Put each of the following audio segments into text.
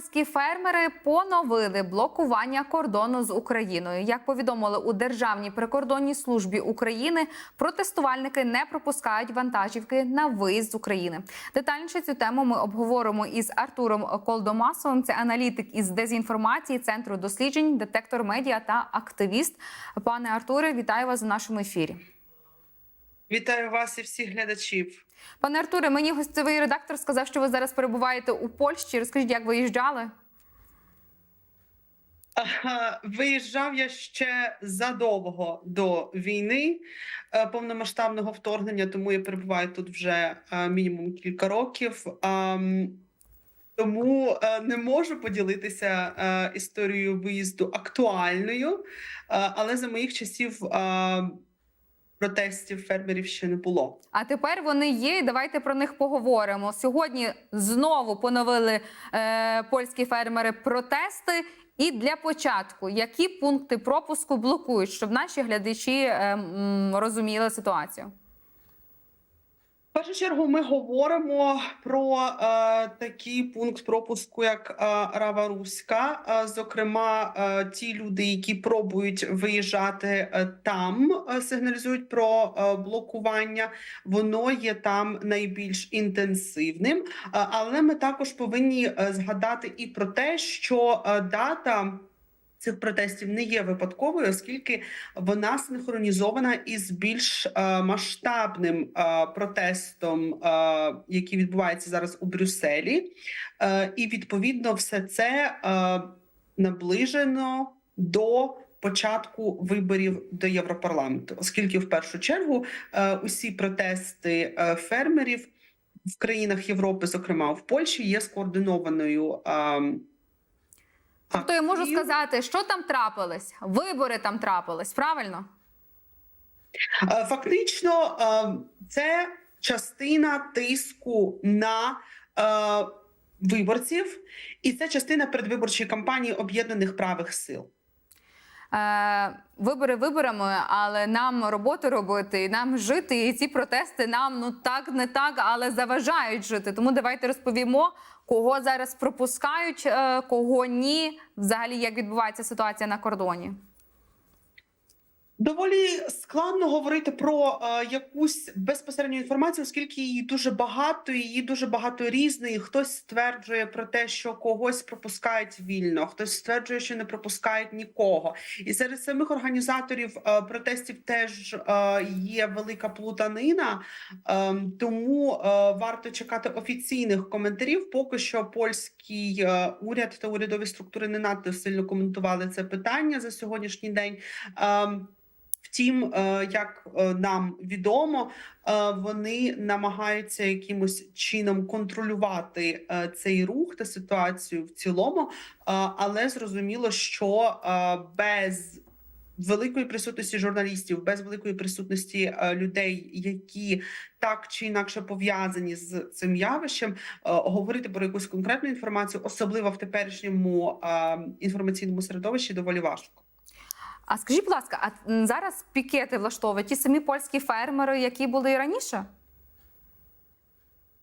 Польські фермери поновили блокування кордону з Україною. Як повідомили у Державній прикордонній службі України, протестувальники не пропускають вантажівки на виїзд з України. Детальніше цю тему ми обговоримо із Артуром Колдомасовим. Це аналітик із дезінформації центру досліджень, детектор медіа та активіст. Пане Артуре, вітаю вас у нашому ефірі. Вітаю вас і всіх глядачів. Пане Артуре, мені гостєвий редактор сказав, що ви зараз перебуваєте у Польщі. Розкажіть, як виїжджали? Виїжджав я ще задовго до війни е, повномасштабного вторгнення, тому я перебуваю тут вже е, мінімум кілька років. Тому е, не можу поділитися історією виїзду актуальною, але за моїх часів протестів фермерів ще не було. А тепер вони є. і Давайте про них поговоримо. Сьогодні знову поновили е, польські фермери протести. І для початку, які пункти пропуску блокують, щоб наші глядачі е, м, розуміли ситуацію? В першу чергу ми говоримо про е, такий пункт пропуску, як е, Рава Руська. Е, зокрема, е, ті люди, які пробують виїжджати е, там, е, сигналізують про е, блокування. Воно є там найбільш інтенсивним. Е, але ми також повинні е, згадати і про те, що е, дата. Цих протестів не є випадковою, оскільки вона синхронізована із більш е, масштабним е, протестом, е, який відбувається зараз у Брюсселі, і відповідно все це наближено до. Початку виборів до Європарламенту, оскільки в першу чергу усі протести фермерів в країнах Європи, зокрема в Польщі, є скоординованою. Тобто я можу сказати, що там трапилось? Вибори там трапились, правильно? Е, Фактично, е, це частина тиску на е, виборців, і це частина передвиборчої кампанії об'єднаних правих сил. Вибори виборами, але нам роботу робити, і нам жити. І ці протести нам ну так не так, але заважають жити. Тому давайте розповімо, кого зараз пропускають, е, кого ні. Взагалі, як відбувається ситуація на кордоні. Доволі складно говорити про е, якусь безпосередню інформацію, оскільки її дуже багато, її дуже багато різної. Хтось стверджує про те, що когось пропускають вільно, хтось стверджує, що не пропускають нікого. І серед самих організаторів е, протестів теж е, є велика плутанина, е, тому е, варто чекати офіційних коментарів. Поки що польський е, уряд та урядові структури не надто сильно коментували це питання за сьогоднішній день. Ем, Втім, е, як е, нам відомо, е, вони намагаються якимось чином контролювати цей рух та ситуацію в цілому, але зрозуміло, що без великої присутності журналістів, без великої присутності людей, які так чи інакше пов'язані з цим явищем, говорити про якусь конкретну інформацію, особливо в теперішньому інформаційному середовищі, доволі важко. А скажіть, будь ласка, а зараз пікети влаштовують ті самі польські фермери, які були і раніше?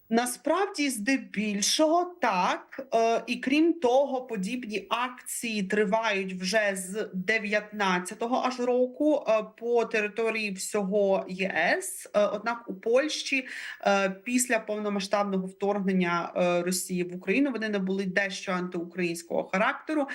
Насправді, здебільшого, так е, і крім того, подібні акції тривають вже з 19-го аж року е, по території всього ЄС. Е, однак у Польщі після повномасштабного вторгнення Росії в Україну вони набули дещо антиукраїнського характеру.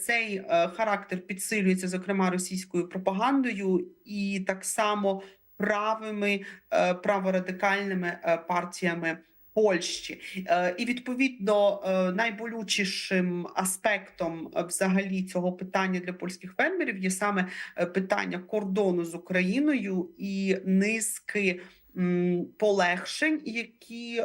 Цей характер підсилюється, зокрема, російською пропагандою, і так само правими е, праворадикальними е, партіями. Польщі Е, і відповідно найболючішим аспектом взагалі цього питання для польських фермерів є саме питання кордону з Україною і низки полегшень, які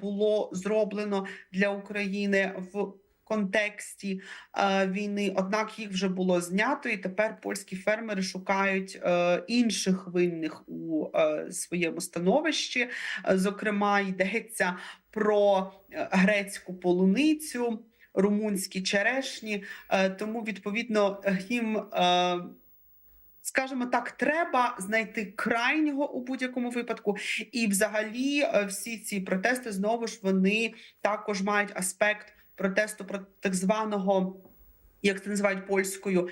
було зроблено для України в контексті е, війни. Однак їх вже було знято, і тепер польські фермери шукають е, інших винних у е, своєму становищі. Зокрема, йдеться про грецьку полуницю, румунські черешні. Тому, відповідно, їм. Скажімо так, треба знайти крайнього у будь-якому випадку, і взагалі всі ці протести знову ж вони також мають аспект протесту про так званого. Як це називають польською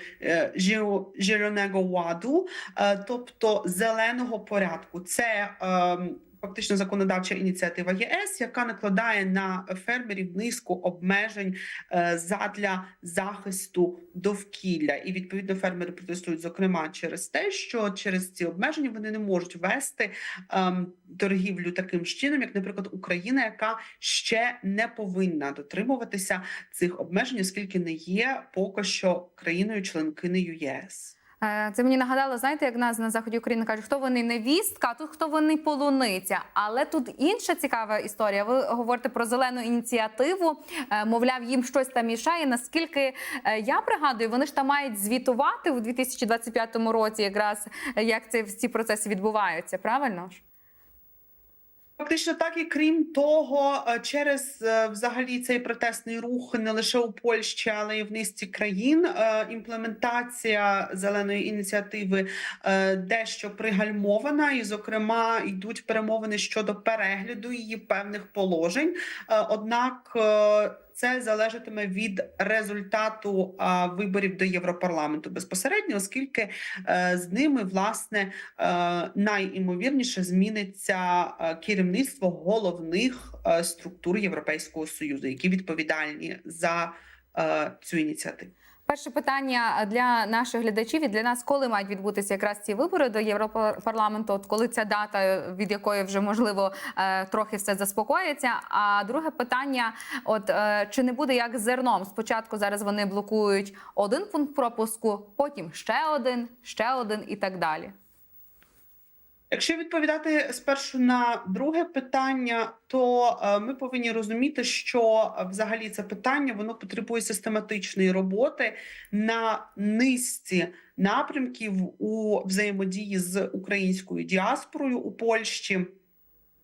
зеленого ладу, е, тобто зеленого порядку, це ем, фактично законодавча ініціатива ЄС, яка накладає на фермерів низку обмежень е, задля захисту довкілля. І відповідно фермери протестують, зокрема, через те, що через ці обмеження вони не можуть вести ем, торгівлю таким чином, як, наприклад, Україна, яка ще не повинна дотримуватися цих обмежень, оскільки не є поки що країною-членкинею ЄС. Е, Це мені нагадало, знаєте, як нас на заході України кажуть, хто вони невістка, а тут хто вони полуниця. Але тут інша цікава історія. Ви говорите про зелену ініціативу. Е, Мовляв, їм щось там мішає. Наскільки е, я пригадую, вони ж там мають звітувати у 2025 році, якраз як це ці процеси відбуваються. Правильно ж? Фактично, так і крім того, е, через е, взагалі цей протестний рух не лише у Польщі, але й в низці країн. е, Імплементація зеленої ініціативи дещо пригальмована, і, зокрема, йдуть перемовини щодо перегляду її певних положень. Однак це залежатиме від результату виборів до Європарламенту безпосередньо, оскільки е, з ними власне е, найімовірніше зміниться е, керівництво головних структур Європейського союзу, які відповідальні за цю ініціативу. Перше питання для наших глядачів і для нас, коли мають відбутися якраз ці вибори до Європарламенту, от коли ця дата, від якої вже можливо е, трохи все заспокоїться. А друге питання: от е, чи не буде як зерном? Спочатку зараз вони блокують один пункт пропуску, потім ще один, ще один і так далі. Якщо відповідати спершу на друге питання, то е, ми повинні розуміти, що е, взагалі це питання воно потребує систематичної роботи на низці напрямків у взаємодії з українською діаспорою у Польщі.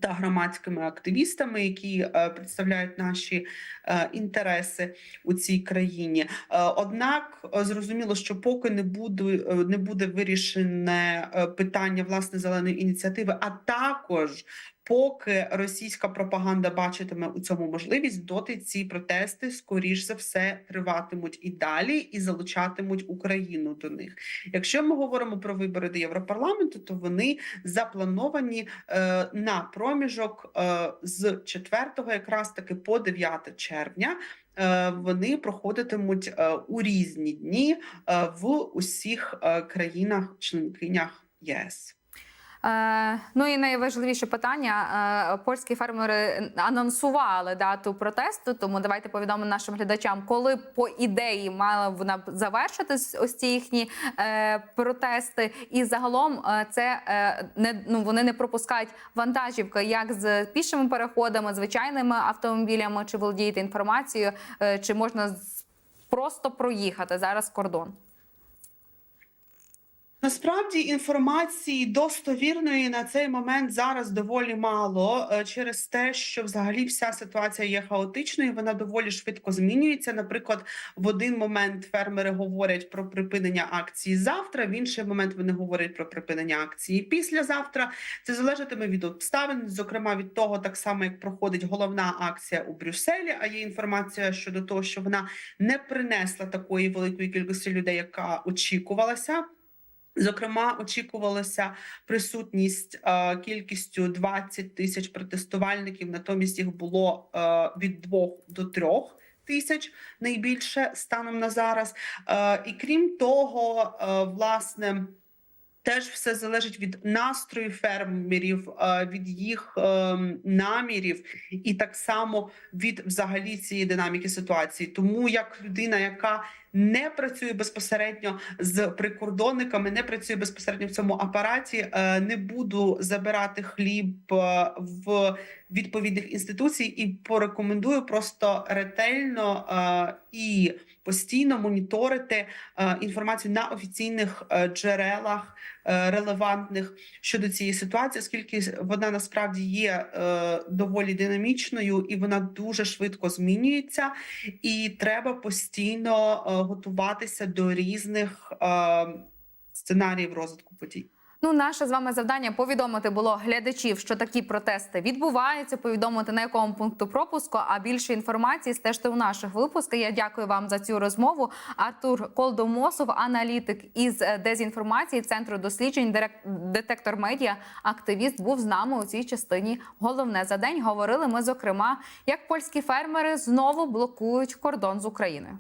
Та громадськими активістами, які е, представляють наші е, інтереси у цій країні. Е, однак зрозуміло, що поки не буде не буде вирішене питання власне зеленої ініціативи, а також поки російська пропаганда бачитиме у цьому можливість, доти ці протести скоріш за все триватимуть і далі, і залучатимуть Україну до них. Якщо ми говоримо про вибори до Європарламенту, то вони заплановані е, на проміжок е, з 4 якраз таки по 9 червня. Е, Вони проходитимуть е, у різні дні е, в усіх країнах-членкинях ЄС. Е, ну і найважливіше питання: е, польські фермери анонсували дату протесту. Тому давайте повідомимо нашим глядачам, коли по ідеї мала вона завершитись ось ці їхні е, протести. І загалом це не ну вони не пропускають вантажівки як з пішими переходами, звичайними автомобілями, чи володієте інформацією, чи можна просто проїхати зараз кордон. Насправді інформації достовірної на цей момент зараз доволі мало е, через те, що взагалі вся ситуація є хаотичною. Вона доволі швидко змінюється. Наприклад, в один момент фермери говорять про припинення акції завтра, в інший момент вони говорять про припинення акції післязавтра. Це залежатиме від обставин, зокрема від того, так само як проходить головна акція у Брюсселі. А є інформація щодо того, що вона не принесла такої великої кількості людей, яка очікувалася. Зокрема, очікувалася присутність е, кількістю 20 тисяч протестувальників. Натомість їх було е, від 2 до 3 тисяч найбільше станом на зараз. Е, і крім того, е, власне. Теж все залежить від настрою фермерів, е, від їх е, намірів, і так само від взагалі цієї динаміки ситуації. Тому як людина, яка не працює безпосередньо з прикордонниками, не працює безпосередньо в цьому апараті, е, не буду забирати хліб е, в відповідних інституцій і порекомендую просто ретельно е, і постійно моніторити е, інформацію на офіційних е, джерелах е, релевантних щодо цієї ситуації, оскільки вона насправді є доволі динамічною і вона дуже швидко змінюється, і треба постійно готуватися до різних сценаріїв розвитку подій. Ну, наше з вами завдання повідомити було глядачів, що такі протести відбуваються. Повідомити на якому пункту пропуску. А більше інформації стежте у наших випусках. Я дякую вам за цю розмову. Артур Колдомосов, аналітик із е, дезінформації центру досліджень «Дирек- детектор медіа, активіст, був з нами у цій частині. Головне за день говорили ми зокрема, як польські фермери знову блокують кордон з Україною.